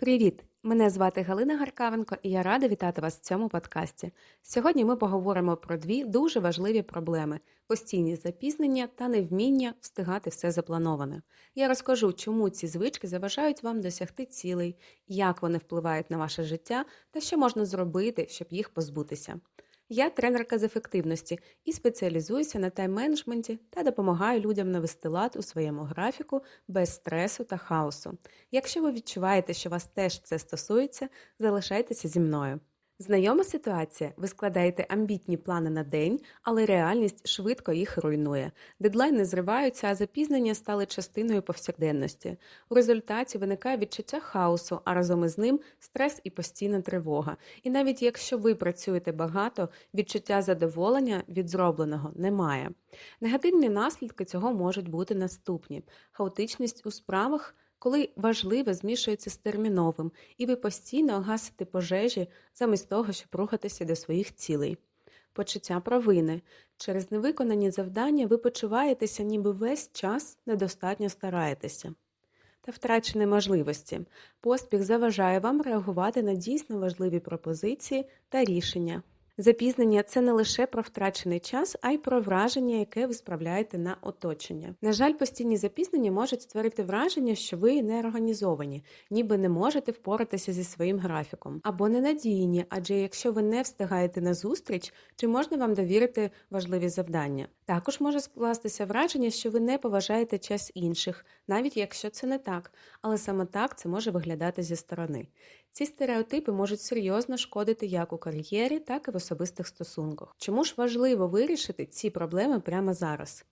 Привіт! Мене звати Галина Гаркавенко і я рада вітати вас в цьому подкасті. Сьогодні ми поговоримо про дві дуже важливі проблеми: постійні запізнення та невміння встигати все заплановане. Я розкажу, чому ці звички заважають вам досягти цілей, як вони впливають на ваше життя та що можна зробити, щоб їх позбутися. Я тренерка з ефективності і спеціалізуюся на тайм-менеджменті та допомагаю людям навести лад у своєму графіку без стресу та хаосу. Якщо ви відчуваєте, що вас теж це стосується, залишайтеся зі мною. Знайома ситуація. Ви складаєте амбітні плани на день, але реальність швидко їх руйнує. Дедлайни зриваються, а запізнення стали частиною повсякденності. У результаті виникає відчуття хаосу, а разом із ним стрес і постійна тривога. І навіть якщо ви працюєте багато, відчуття задоволення від зробленого немає. Негативні наслідки цього можуть бути наступні: хаотичність у справах коли важливе змішується з терміновим, і ви постійно гасите пожежі замість того, щоб рухатися до своїх цілей. Почуття провини. Через невиконані завдання ви почуваєтеся, ніби весь час недостатньо стараєтеся. Та втрачені можливості. Поспіх заважає вам реагувати на дійсно важливі пропозиції та рішення. Запізнення це не лише про втрачений час, а й про враження, яке ви справляєте на оточення. На жаль, постійні запізнення можуть створити враження, що ви не організовані, ніби не можете впоратися зі своїм графіком, або ненадійні, адже якщо ви не встигаєте на зустріч, чи можна вам довірити важливі завдання. Також може скластися враження, що ви не поважаєте час інших, навіть якщо це не так, але саме так це може виглядати зі сторони. Ці стереотипи можуть серйозно шкодити як у кар'єрі, так і в особистих стосунках. Чому ж важливо вирішити ці проблеми прямо зараз?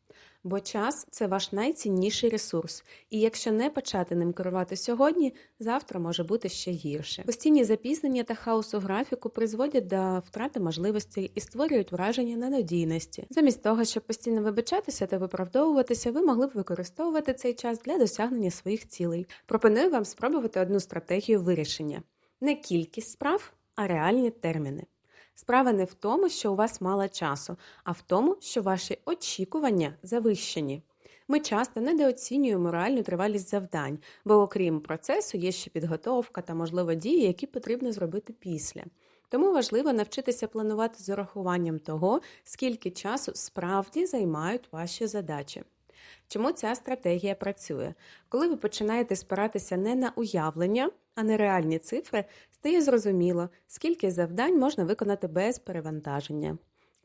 Бо час це ваш найцінніший ресурс, і якщо не почати ним керувати сьогодні, завтра може бути ще гірше. Постійні запізнення та хаос у графіку призводять до втрати можливостей і створюють враження ненадійності. Замість того, щоб постійно вибачатися та виправдовуватися, ви могли б використовувати цей час для досягнення своїх цілей. Пропоную вам спробувати одну стратегію вирішення: не кількість справ, а реальні терміни. Справа не в тому, що у вас мало часу, а в тому, що ваші очікування завищені. Ми часто недооцінюємо реальну тривалість завдань, бо окрім процесу є ще підготовка та, можливо, дії, які потрібно зробити після. Тому важливо навчитися планувати з урахуванням того, скільки часу справді займають ваші задачі. Чому ця стратегія працює? Коли ви починаєте спиратися не на уявлення, а на реальні цифри, стає зрозуміло, скільки завдань можна виконати без перевантаження.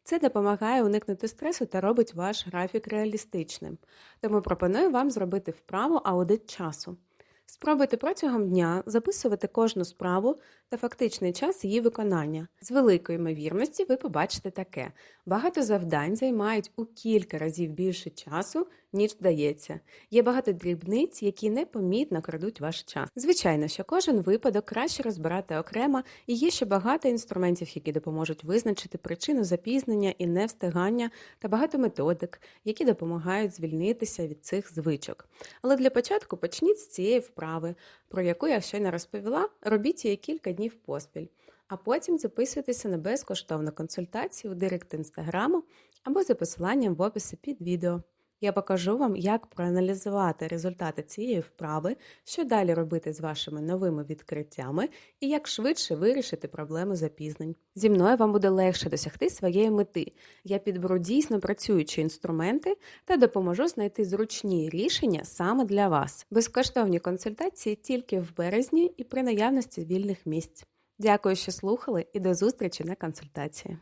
Це допомагає уникнути стресу та робить ваш графік реалістичним. Тому пропоную вам зробити вправу аудит часу. Спробуйте протягом дня записувати кожну справу та фактичний час її виконання. З великою ймовірності ви побачите таке: багато завдань займають у кілька разів більше часу, ніж здається. Є багато дрібниць, які непомітно крадуть ваш час. Звичайно, що кожен випадок краще розбирати окремо, і є ще багато інструментів, які допоможуть визначити причину запізнення і невстигання, та багато методик, які допомагають звільнитися від цих звичок. Але для початку почніть з цієї вправи, про яку я щойно розповіла, робіть її кілька днів поспіль. А потім записуйтеся на безкоштовну консультацію у директ інстаграму або за посиланням в описі під відео. Я покажу вам, як проаналізувати результати цієї вправи, що далі робити з вашими новими відкриттями і як швидше вирішити проблему запізнень. Зі мною вам буде легше досягти своєї мети. Я підберу дійсно працюючі інструменти та допоможу знайти зручні рішення саме для вас. Безкоштовні консультації тільки в березні і при наявності вільних місць. Дякую, що слухали, і до зустрічі на консультації.